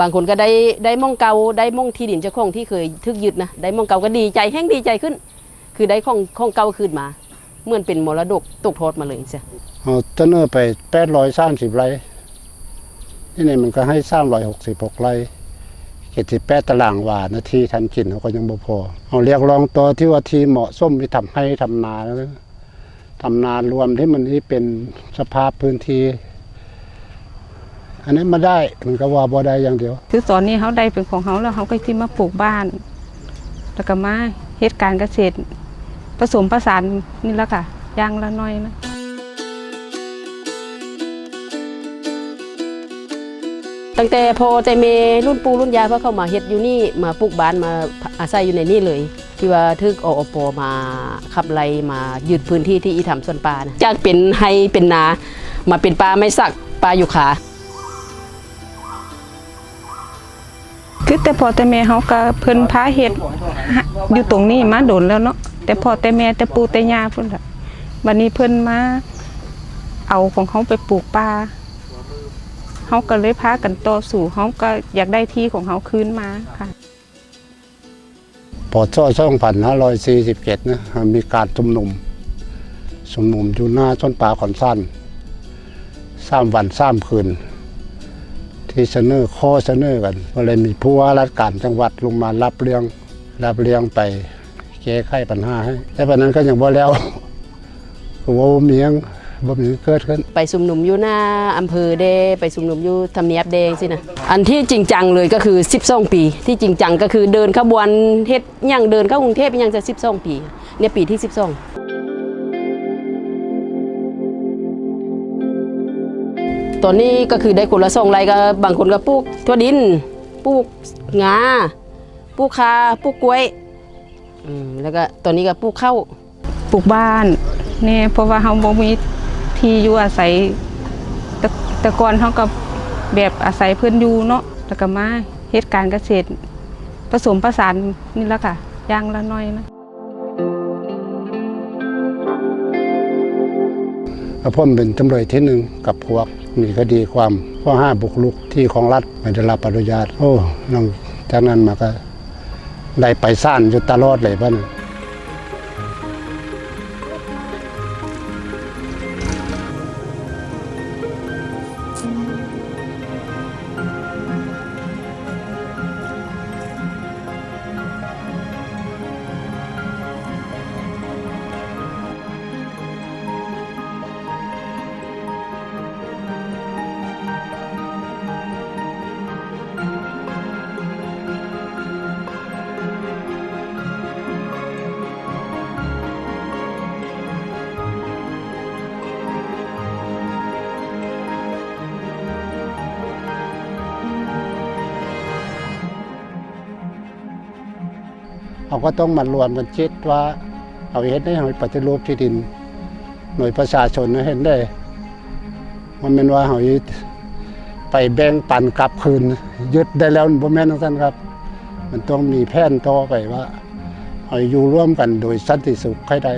บางคนก็ได้ได้มองเกาได้มองที่ดินเจ้าของที่เคยทึกยึดนะได้มองเกาก็ดีใจแห้งดีใจขึ้น คือได้ของของเก่าคืนมาเหมือนเป็นมรดกตกทอดมาเลยเสียเอาเสนอไปแปดร้อยสามสิบไร่ที่นี่มันก็ให้สามร้อยหกสิบหกไร่เจ็ดสิบแปดตารางวานาทีทันกินเขาก็ยังบ่พอเอาเรียกร้องตัวที่ว่าที่เหมาะส้มที่ทำให้ทำนาแล้วทำนารวมที่มันที่เป็นสภาพพื้นที่ อันนี้มาได้มันก็ว่าบ่ได้อย่างเดียว คือตอนนี้เขาได้เป็นของเขาแล้วเขาก็ที่มาปลูกบ้าน แล้วก็มาเฮ็ดการเกษตร ผสมผสานนี่แหละค่ะอย่างละหน้อยนะตั้งแต่พอใจเมรุ่นปู่รุ่นยายเพ่อเข้ามาเฮ็ดอยู่นี่มาปลูกบ้านมาอาศัยอยู่ในนี่เลย ที่ว่าทึกออปมาขับไล่มายึดพื้นที่ที่อีทำส่วนป่านะจากเป็นไฮเป็นนา มาเป็นป่าไม้สักป่าอยู่ขา คือแต่พอแต่แม่เขาก็เพิ่นพาเฮ็ดอยู่ตรงนี้มาโดนแล้วเนาะแต่พอแต่แม่แต่ปู่แต่ย่าพุ่นล่ะวันนี้เพิ่นมาเอาของเขาไปปลูกป่าเขาก็เลยพากันต่อสู้เขาก็อยากได้ที่ของเขาคืนมาค่ะพอช่อช่องพันห้าร้อยสี่สิบเจ็ดนะมีการชุมนุมชุมนุมอยู่หน้าต้นป่าขอนสั้นสามวันสามคืน ที่เสนอข้อเสนอกันก็เลยมีผู้ว่าราชการจังหวัดลงมารับเรื่องรับเรื่องไปแก้ไขปัญหาให้แต่ปัจนั้นก็ยังบ่แล้วก็ว่าบ่มียงบ่มีเกิดขึ้นไปสุมนุมอยู่หน้าอำเภอเดไปสุมนุมอยู่ทำเนียบแดงสินะอันที่จริงจังเลยก็คือ 12 ปี ที่จริงจังก็คือเดินขบวนเฮ็ดยังเดินเข้ากรุงเทพยังจะ 12 ปีเนี่ยปีที่ 12 ตอนนี้ก็คือได้คนละสองไรก็บางคนก็ปลูกทั่วดินปลูกงาปลูกคาปลูกกล้วยอืมแล้วก็ตอนนี้ก็ปลูกข้าวปลูกบ้านเนี่ยเพราะว่าเขาบ่มีที่อยู่อาศัยแต่แต่ก่อนเขาก็แบบอาศัยเพื่อนอยู่เนาะแล้วก็มาเฮ็ดการณ์เกษตรผสมผสานนี่แหละค่ะอย่างละน้อยนะ กระผมเป็นจำเลยที่หนึ่งกับพวกมีคดีความข้อห้าบุกลุกที่ของรัฐไม่ได้รับอนุญาตโอ้หลังจากนั้นมาก็ได้ไปซ่านอยู่ตลอดเลยบ้าน เขาก็ต้องมารวมกันคิดว่าเอาเห็นได้หน่วยปฏิรูปที่ดิน หน่วยประชาชนเห็นได้ มันเป็นว่าเขาไปแบ่งปันกลับคืน ยึดได้แล้วบ่แม่นทั้งนั้นครับ มันต้องมีแผนต่อไปว่าเอาอยู่ร่วมกันโดยสันติสุขให้ได้